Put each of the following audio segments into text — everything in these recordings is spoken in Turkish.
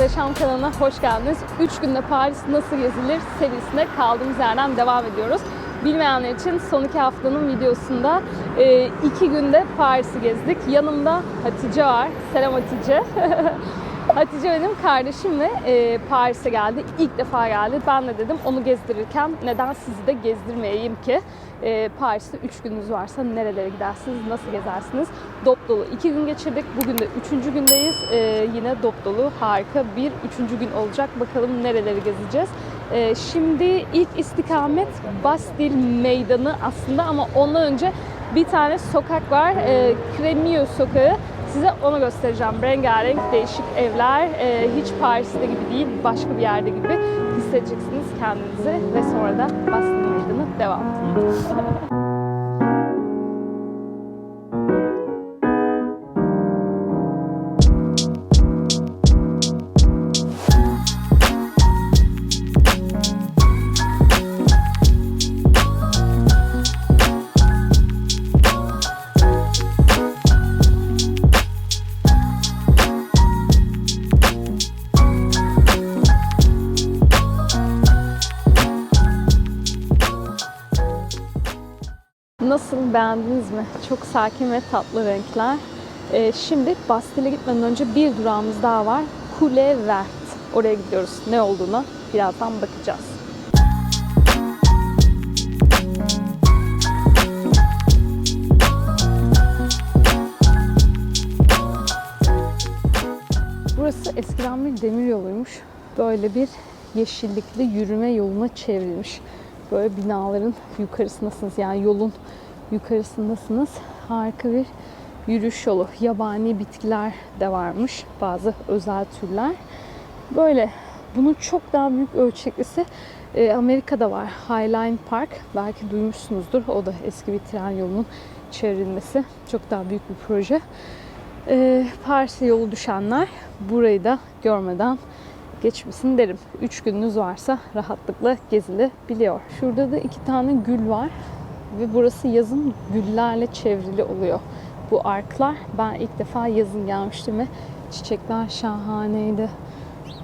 ve Yaşam kanalına hoş geldiniz. 3 günde Paris nasıl gezilir serisine kaldığımız yerden devam ediyoruz. Bilmeyenler için son iki haftanın videosunda e, iki günde Paris'i gezdik. Yanımda Hatice var. Selam Hatice. Hatice benim kardeşim ve e, Paris'e geldi. İlk defa geldi. Ben de dedim onu gezdirirken neden sizi de gezdirmeyeyim ki? E, Paris'te 3 gününüz varsa nerelere gidersiniz, nasıl gezersiniz? Dop dolu 2 gün geçirdik. Bugün de 3. gündeyiz. E, yine dop dolu harika bir 3. gün olacak. Bakalım nereleri gezeceğiz. E, şimdi ilk istikamet Bastille Meydanı aslında ama ondan önce bir tane sokak var. E, Cremieux Sokağı. Size onu göstereceğim. Rengarenk değişik evler. Ee, hiç Paris'te gibi değil, başka bir yerde gibi hissedeceksiniz kendinizi. Ve sonra da Bastille Meydanı devam. Beğendiniz mi? Çok sakin ve tatlı renkler. Ee, şimdi Bastille'e gitmeden önce bir durağımız daha var. Kule Vert. Oraya gidiyoruz. Ne olduğunu birazdan bakacağız. Burası eskiden bir demir yoluymuş. Böyle bir yeşillikli yürüme yoluna çevrilmiş. Böyle binaların yukarısındasınız. Yani yolun yukarısındasınız. Harika bir yürüyüş yolu. Yabani bitkiler de varmış. Bazı özel türler. Böyle bunun çok daha büyük ölçeklisi e, Amerika'da var. Highline Park. Belki duymuşsunuzdur. O da eski bir tren yolunun çevrilmesi. Çok daha büyük bir proje. E, Paris'e yolu düşenler burayı da görmeden geçmesin derim. 3 gününüz varsa rahatlıkla gezilebiliyor. Şurada da iki tane gül var ve burası yazın güllerle çevrili oluyor. Bu arklar ben ilk defa yazın gelmiştim ve çiçekler şahaneydi.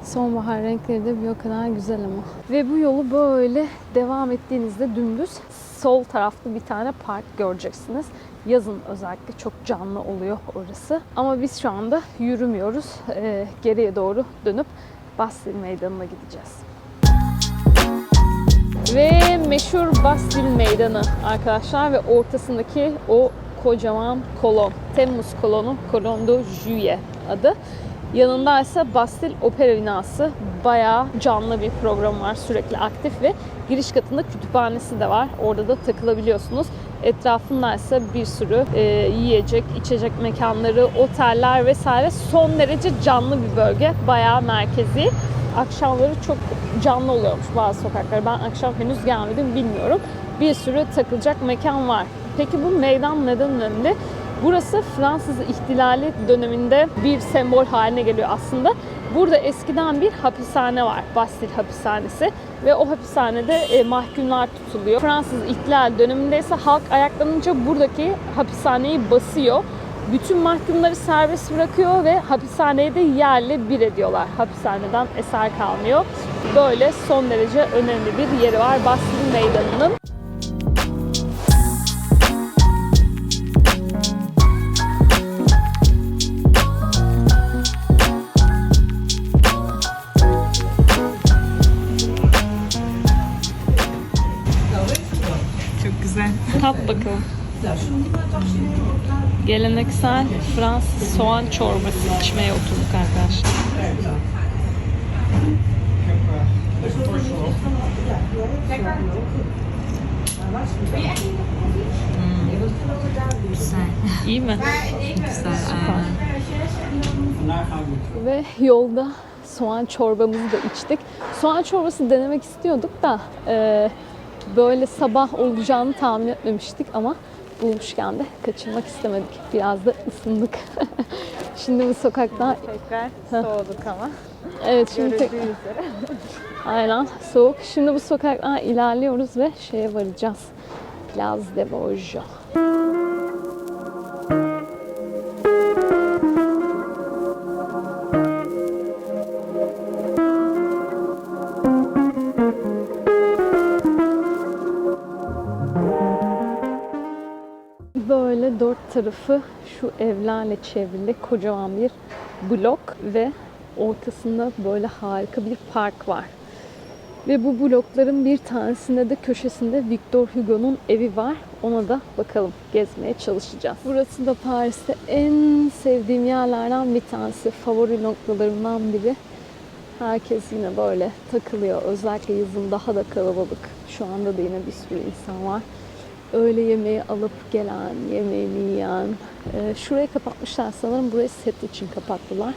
Sonbahar renkleri de bir o kadar güzel ama. Ve bu yolu böyle devam ettiğinizde dümdüz sol tarafta bir tane park göreceksiniz. Yazın özellikle çok canlı oluyor orası. Ama biz şu anda yürümüyoruz. Ee, geriye doğru dönüp Bastille Meydanı'na gideceğiz. Ve meşhur Bastille Meydanı arkadaşlar ve ortasındaki o kocaman kolon. Temmuz kolonu, Kolon de Juillet adı. Yanında ise Bastille Opera binası. Bayağı canlı bir program var. Sürekli aktif ve giriş katında kütüphanesi de var. Orada da takılabiliyorsunuz. Etrafında ise bir sürü e, yiyecek, içecek mekanları, oteller vesaire. Son derece canlı bir bölge. Bayağı merkezi. Akşamları çok canlı oluyormuş bazı sokaklar. Ben akşam henüz gelmedim bilmiyorum. Bir sürü takılacak mekan var. Peki bu meydan neden önemli? Burası Fransız ihtilali döneminde bir sembol haline geliyor aslında. Burada eskiden bir hapishane var. Bastille hapishanesi ve o hapishanede e, mahkumlar tutuluyor. Fransız ihtilal döneminde ise halk ayaklanınca buradaki hapishaneyi basıyor. Bütün mahkumları serbest bırakıyor ve hapishaneyi de yerle bir ediyorlar. Hapishaneden eser kalmıyor. Böyle son derece önemli bir yeri var Bastille Meydanı'nın. Güzel. Tat bakalım. Geleneksel Fransız soğan çorbası içmeye oturduk arkadaşlar. Güzel. İyi mi? Güzel. Aynen. Ve yolda soğan çorbamızı da içtik. Soğan çorbası denemek istiyorduk da e, böyle sabah olacağını tahmin etmemiştik ama bulmuşken de kaçırmak istemedik. Biraz da ısındık. şimdi bu sokakta Tekrar soğuduk ama. evet şimdi tek- aynen soğuk. Şimdi bu sokaktan ilerliyoruz ve şeye varacağız. Place de Vosges. Tarafı şu evlerle çevrili kocaman bir blok ve ortasında böyle harika bir park var. Ve bu blokların bir tanesinde de köşesinde Victor Hugo'nun evi var. Ona da bakalım gezmeye çalışacağız. Burası da Paris'te en sevdiğim yerlerden bir tanesi. Favori noktalarımdan biri. Herkes yine böyle takılıyor. Özellikle yazın daha da kalabalık. Şu anda da yine bir sürü insan var. Öğle yemeği alıp gelen, yemeğini yiyen. Ee, şurayı kapatmışlar sanırım. Burayı set için kapattılar.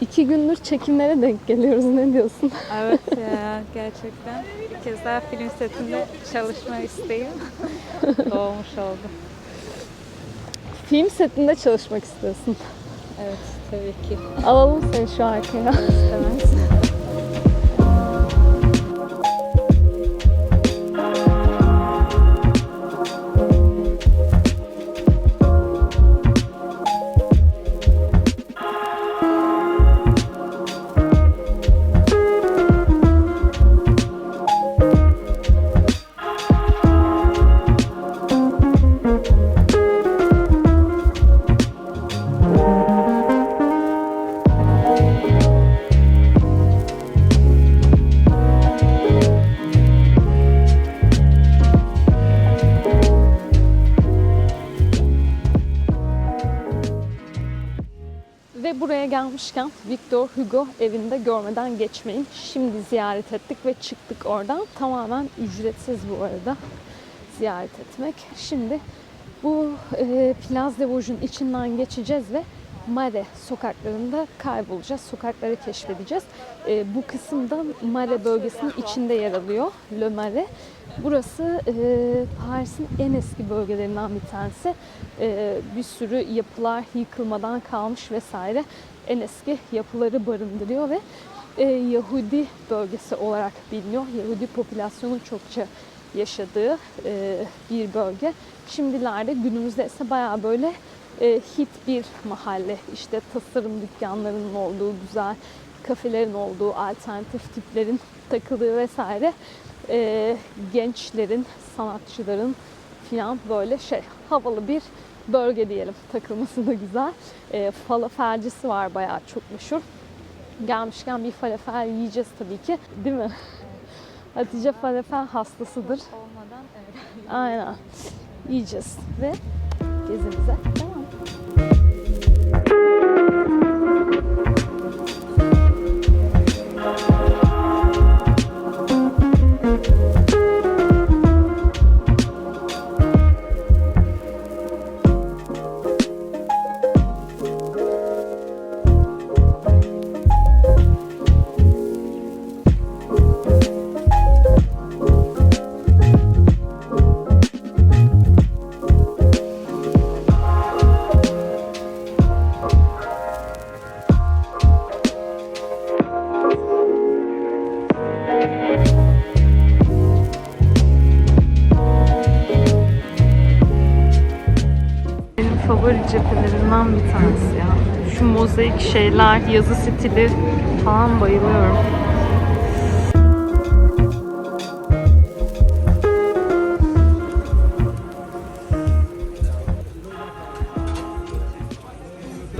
İki gündür çekimlere denk geliyoruz. Ne diyorsun? Evet ya gerçekten bir kez daha film setinde çalışma isteğim doğmuş oldu. Film setinde çalışmak istiyorsun. Evet tabii ki. Alalım seni şu arkaya. İstemez. Ve buraya gelmişken Victor Hugo evinde görmeden geçmeyin. Şimdi ziyaret ettik ve çıktık oradan. Tamamen ücretsiz bu arada ziyaret etmek. Şimdi bu e, Place de Vosges'un içinden geçeceğiz ve Mare sokaklarında kaybolacağız. Sokakları keşfedeceğiz. E, bu kısımda Mare bölgesinin içinde yer alıyor. Le Mare. Burası e, Paris'in en eski bölgelerinden bir tanesi. E, bir sürü yapılar yıkılmadan kalmış vesaire. En eski yapıları barındırıyor ve e, Yahudi bölgesi olarak biliniyor. Yahudi popülasyonun çokça yaşadığı e, bir bölge. Şimdilerde günümüzde ise bayağı böyle e, hit bir mahalle. İşte tasarım dükkanlarının olduğu, güzel kafelerin olduğu, alternatif tiplerin takıldığı vesaire e, gençlerin, sanatçıların filan böyle şey havalı bir bölge diyelim. Takılması da güzel. E, falafelcisi var bayağı çok meşhur. Gelmişken bir falafel yiyeceğiz tabii ki. Değil mi? Hatice falafel hastasıdır. Olmadan evet. Aynen. Yiyeceğiz ve gezimize devam. Benim cephelerimden bir tanesi ya. Şu mozaik şeyler, yazı stili falan bayılıyorum.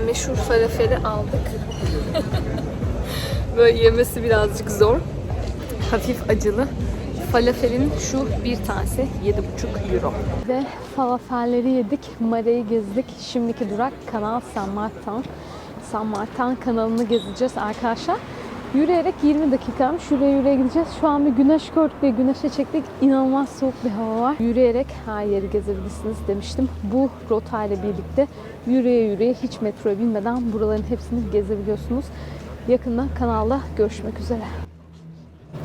Meşhur falafeli aldık. Böyle yemesi birazcık zor. Hafif acılı. Falafelin şu bir tanesi 7,5 euro. Ve falafelleri yedik, Mare'yi gezdik. Şimdiki durak Kanal San Martin. San Martin kanalını gezeceğiz arkadaşlar. Yürüyerek 20 dakika şuraya yürüye gideceğiz. Şu an bir güneş gördük ve güneşe çektik. İnanılmaz soğuk bir hava var. Yürüyerek her yeri gezebilirsiniz demiştim. Bu rotayla birlikte yürüye yürüye hiç metroya binmeden buraların hepsini gezebiliyorsunuz. Yakında kanalda görüşmek üzere.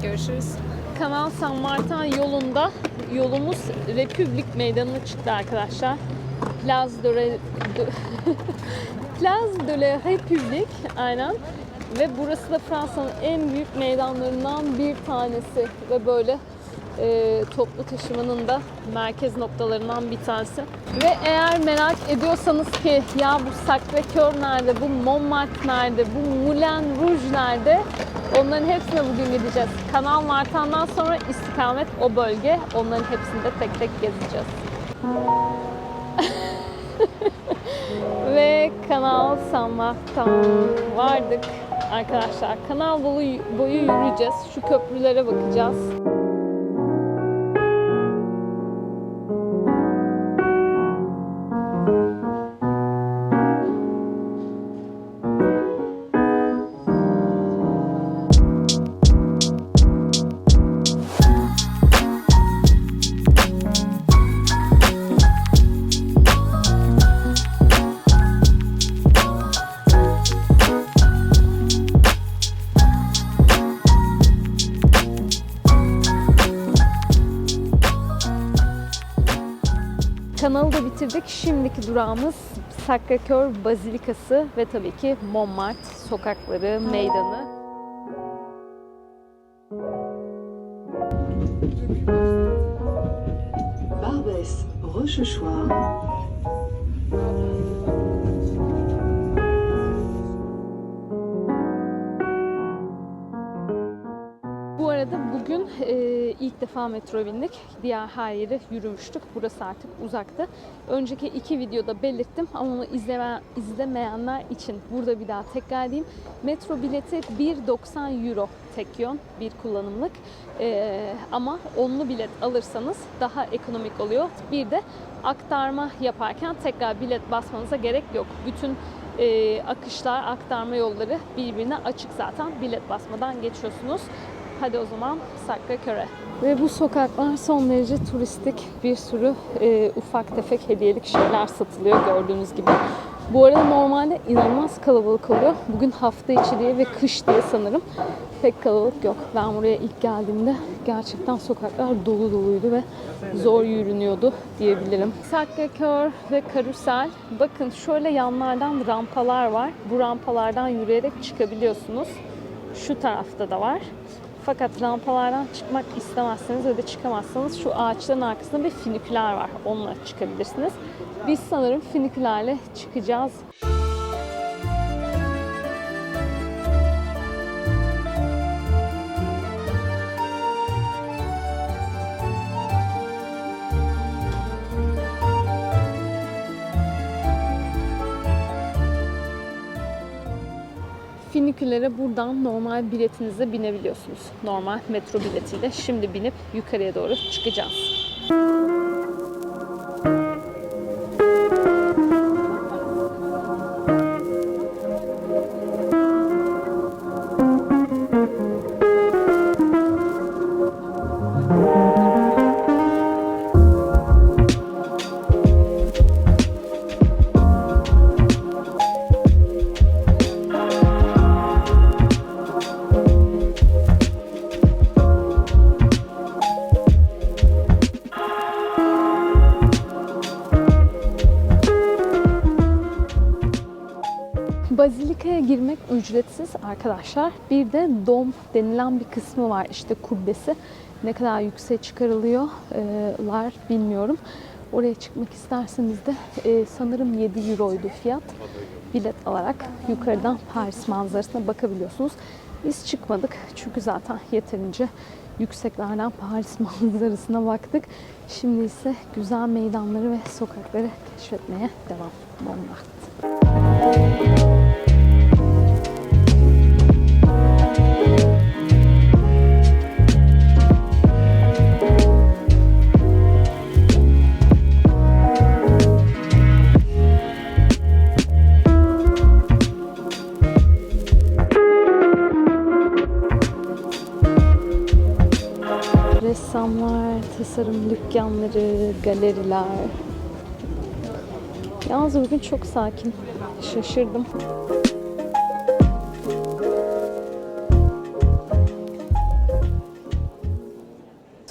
Görüşürüz. Kanal San Martin yolunda yolumuz Republik Meydanı'na çıktı arkadaşlar. Place de, Re- Place de la République aynen. Ve burası da Fransa'nın en büyük meydanlarından bir tanesi ve böyle e, toplu taşımanın da merkez noktalarından bir tanesi. Ve eğer merak ediyorsanız ki ya bu Sacré-Cœur nerede, bu Montmartre nerede, bu Moulin Rouge nerede? Onların hepsine bugün gideceğiz. Kanal Martin'dan sonra istikamet o bölge. Onların hepsini de tek tek gezeceğiz. Ve Kanal Samak'tan vardık arkadaşlar. Kanal boyu, boyu yürüyeceğiz. Şu köprülere bakacağız. Bitirdik. Şimdiki durağımız Sacré-Cœur Bazilikası ve tabii ki Montmartre sokakları, meydanı. Barbès, Rochechouart, defa metro bindik. Diğer her yere yürümüştük. Burası artık uzaktı. Önceki iki videoda belirttim ama onu izleme, izlemeyenler için burada bir daha tekrar edeyim. Metro bileti 1.90 euro tek yön, bir kullanımlık. E, ama onlu bilet alırsanız daha ekonomik oluyor. Bir de aktarma yaparken tekrar bilet basmanıza gerek yok. Bütün e, akışlar, aktarma yolları birbirine açık zaten. Bilet basmadan geçiyorsunuz. Hadi o zaman Sacré-Cœur'e. Ve bu sokaklar son derece turistik. Bir sürü e, ufak tefek hediyelik şeyler satılıyor gördüğünüz gibi. Bu arada normalde inanılmaz kalabalık oluyor. Bugün hafta içi diye ve kış diye sanırım pek kalabalık yok. Ben buraya ilk geldiğimde gerçekten sokaklar dolu doluydu ve zor yürünüyordu diyebilirim. Sacré-Cœur ve karusel. Bakın şöyle yanlardan rampalar var. Bu rampalardan yürüyerek çıkabiliyorsunuz. Şu tarafta da var. Fakat rampalardan çıkmak istemezseniz ve de çıkamazsanız şu ağaçların arkasında bir finiküler var. Onunla çıkabilirsiniz. Biz sanırım finikülerle çıkacağız. Finikülere buradan normal biletinize binebiliyorsunuz. Normal metro biletiyle. Şimdi binip yukarıya doğru çıkacağız. Bazilikaya ücretsiz arkadaşlar. Bir de dom denilen bir kısmı var. İşte kubbesi. Ne kadar yükseğe çıkarılıyorlar bilmiyorum. Oraya çıkmak isterseniz de e, sanırım 7 euroydu fiyat. Bilet alarak yukarıdan Paris manzarasına bakabiliyorsunuz. Biz çıkmadık çünkü zaten yeterince yükseklerden Paris manzarasına baktık. Şimdi ise güzel meydanları ve sokakları keşfetmeye devam. Montmartre. Dükkanları, galeriler. Yalnız bugün çok sakin. Şaşırdım.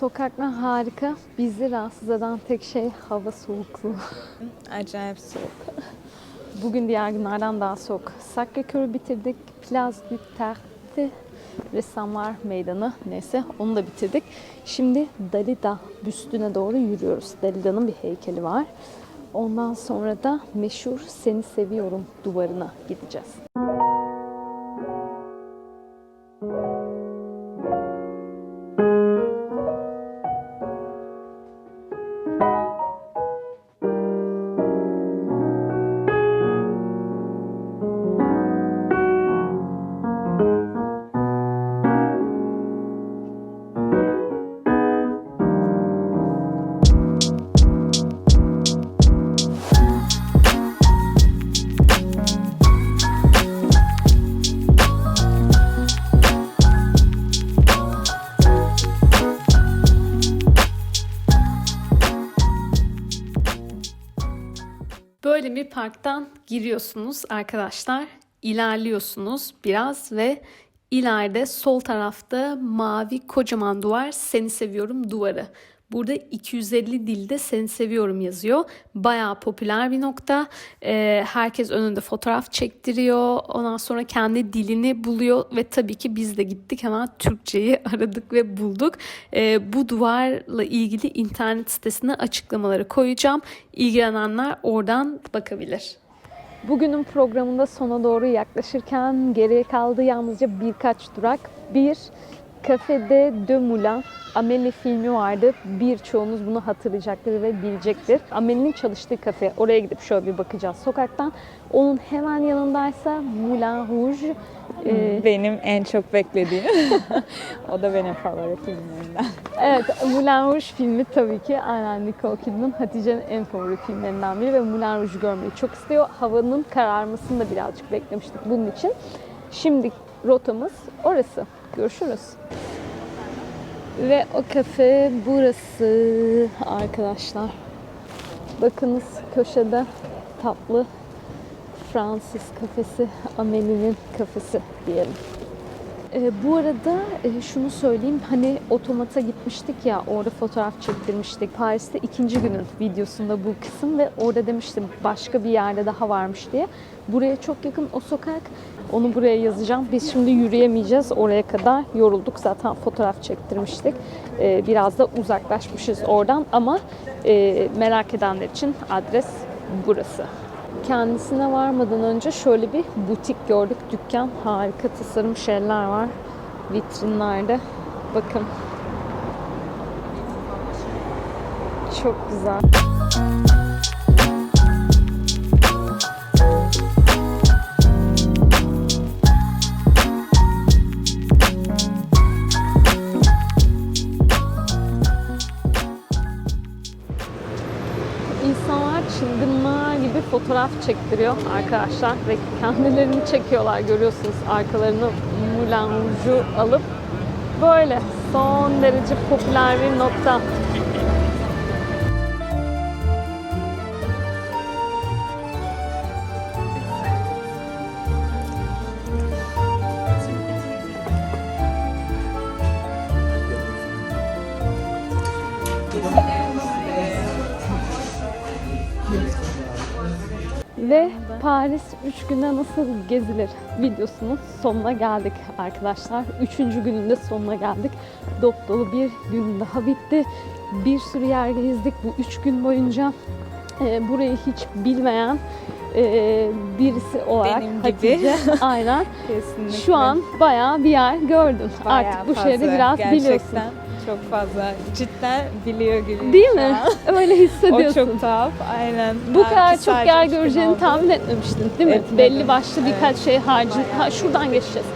Sokaklar harika. Bizi rahatsız eden tek şey hava soğukluğu. Acayip soğuk. Bugün diğer günlerden daha soğuk. Sacré-Cœur'ü bitirdik. Place du Tertre Ressamlar Meydanı neyse onu da bitirdik. Şimdi Dalida büstüne doğru yürüyoruz. Dalida'nın bir heykeli var. Ondan sonra da meşhur Seni Seviyorum duvarına gideceğiz. Böyle bir parktan giriyorsunuz arkadaşlar. İlerliyorsunuz biraz ve ileride sol tarafta mavi kocaman duvar seni seviyorum duvarı. Burada 250 dilde seni seviyorum yazıyor. Bayağı popüler bir nokta. Ee, herkes önünde fotoğraf çektiriyor. Ondan sonra kendi dilini buluyor ve tabii ki biz de gittik hemen Türkçeyi aradık ve bulduk. Ee, bu duvarla ilgili internet sitesine açıklamaları koyacağım. İlgilenenler oradan bakabilir. Bugünün programında sona doğru yaklaşırken geriye kaldı yalnızca birkaç durak. Bir, Café de Moulin. Amélie filmi vardı. Birçoğunuz bunu hatırlayacaktır ve bilecektir. Amélie'nin çalıştığı kafe. Oraya gidip şöyle bir bakacağız sokaktan. Onun hemen yanındaysa Moulin Rouge. Ee, Benim en çok beklediğim. o da benim favori filmlerimden. Evet, Moulin Rouge filmi tabii ki aynen Nicole Kidman, Hatice'nin en favori filmlerinden biri ve Moulin Rouge'u görmeyi çok istiyor. Havanın kararmasını da birazcık beklemiştik bunun için. Şimdi rotamız orası. Görüşürüz. Ve o kafe burası arkadaşlar. Bakınız köşede tatlı Fransız kafesi, Amelie'nin kafesi diyelim. Ee, bu arada e, şunu söyleyeyim hani otomata gitmiştik ya orada fotoğraf çektirmiştik. Paris'te ikinci günün videosunda bu kısım ve orada demiştim başka bir yerde daha varmış diye. Buraya çok yakın o sokak. Onu buraya yazacağım. Biz şimdi yürüyemeyeceğiz oraya kadar. Yorulduk zaten fotoğraf çektirmiştik. Ee, biraz da uzaklaşmışız oradan ama e, merak edenler için adres burası. Kendisine varmadan önce şöyle bir butik gördük. Dükkan harika tasarım şeyler var vitrinlerde. Bakın. Çok güzel. Çektiriyor arkadaşlar ve kendilerini çekiyorlar görüyorsunuz arkalarını Moulin alıp böyle son derece popüler bir nokta. Ve Paris 3 günde nasıl gezilir videosunun sonuna geldik arkadaşlar. Üçüncü günün de sonuna geldik. Dop dolu bir gün daha bitti. Bir sürü yer gezdik bu üç gün boyunca. Ee, burayı hiç bilmeyen e, birisi olarak Benim gibi. Hatice, aynen. Kesinlikle. Şu an bayağı bir yer gördün. Bayağı Artık bu şehri biraz Gerçekten biliyorsun. Çok fazla. Cidden biliyor gibi. Değil şu mi? Öyle O hissediyorsun. çok tuhaf. Aynen. Bu Belki kadar çok yer göreceğini oldu. tahmin etmemiştin değil mi? Etmedim. Belli başlı birkaç şey harcın. Ha, şuradan geçeceğiz.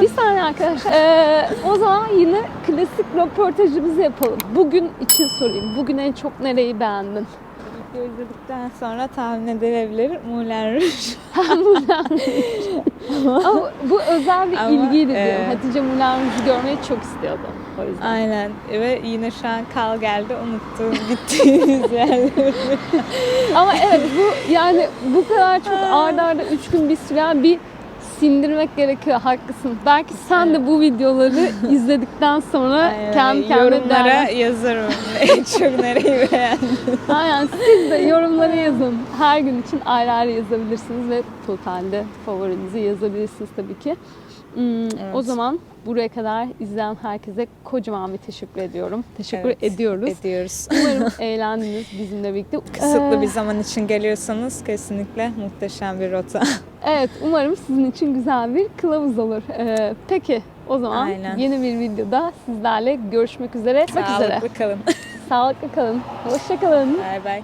Bir saniye arkadaşlar. Ee, o zaman yine klasik röportajımızı yapalım. Bugün için sorayım. Bugün en çok nereyi beğendin? İzledikten sonra tahmin edilebilir Moulin Rouge. Ama bu özel bir Ama, ilgiydi diyor. e, Hatice Moulin Rouge'u görmeyi çok istiyordu. O yüzden. Aynen ve yine şu an kal geldi unuttum gittiğimiz yerleri. Ama evet bu yani bu kadar çok arda arda 3 gün bir süren bir sindirmek gerekiyor. Haklısın. Belki sen de bu videoları izledikten sonra Aynen, kendi kendine yorumlara değerlen- yazarım en çok nereyi beğendin. Aynen siz de yorumlara yazın. Her gün için ayrı ayrı yazabilirsiniz ve totalde favorinizi yazabilirsiniz tabii ki. Hmm, O Evet. zaman buraya kadar izleyen herkese kocaman bir teşekkür ediyorum. Teşekkür Evet, ediyoruz. Ediyoruz. Umarım eğlendiniz bizimle birlikte. Kısıtlı Ee, bir zaman için geliyorsanız kesinlikle muhteşem bir rota. Evet, umarım sizin için güzel bir kılavuz olur. Ee, peki, o zaman Aynen. yeni bir videoda sizlerle görüşmek üzere. Görüşmek üzere. Sağlıklı kalın. Sağlıklı kalın. Hoşça kalın. Bay bay.